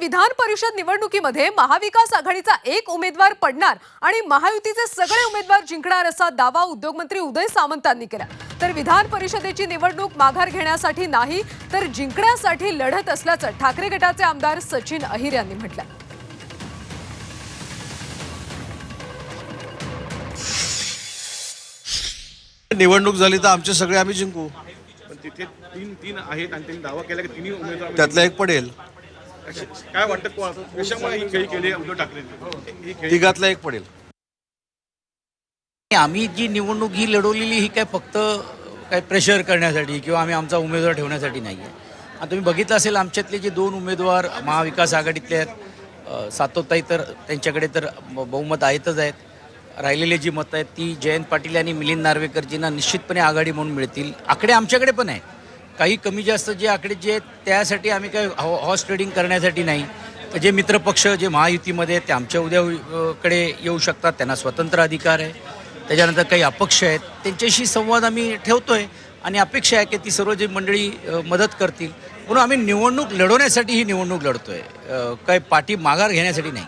विधान परिषद निवडणुकीमध्ये महाविकास आघाडीचा एक उमेदवार पडणार आणि महायुतीचे सगळे उमेदवार जिंकणार असा दावा उद्योगमंत्री उदय सामंतांनी केला. तर विधान परिषदेची निवडणूक माघार घेण्यासाठी नाही तर जिंकण्यासाठी लढत असल्याचं ठाकरे गटाचे आमदार सचिन अहिर यांनी म्हटलं. निवडणूक झाली तर आमचे सगळे आम्ही जिंकू. पण तिथे तीन तीन आहेत आणि त्यांनी दावा केला की तिन्ही उमेदवार त्यातला एक पडेल. काय वाटतं कोण कशामुळे ही खेळी केली आहे उद्धव ठाकरे ही खेळी तिघातला एक पडेल. आम्ही जी निवडणूक ही लढवलेली ही काय फक्त काय प्रेशर करण्यासाठी किंवा आम्ही आमचा उमेदवार ठेवण्यासाठी नाही आहे आता तुम्ही बघितलं असेल आमच्यातले जे दोन उमेदवार महाविकास आघाडीतले आहेत अ, सातोताई तर त्यांच्याकडे तर ब- बहुमत आहेतच आहेत. राहिलेली जी मतं आहेत ती जयंत पाटील आणि मिलिंद नार्वेकरजींना निश्चितपणे आघाडी म्हणून मिळतील. आकडे आमच्याकडे पण आहेत. काही कमी जास्त जे आकडे जे आहेत त्यासाठी आम्ही काय हॉ हॉर्स ट्रेडिंग करण्यासाठी नाही. तर जे मित्रपक्ष जे महायुतीमध्ये आहेत ते आमच्या उद्याकडे येऊ शकतात त्यांना स्वतंत्र अधिकार आहे. त्याच्यानंतर काही अपक्ष आहेत त्यांच्याशी संवाद आम्ही ठेवतो आहे आणि अपेक्षा आहे की ती सर्व जी मंडळी मदत करतील. म्हणून आम्ही निवडणूक लढवण्यासाठी ही निवडणूक लढतो आहे काय पाठी माघार घेण्यासाठी नाही.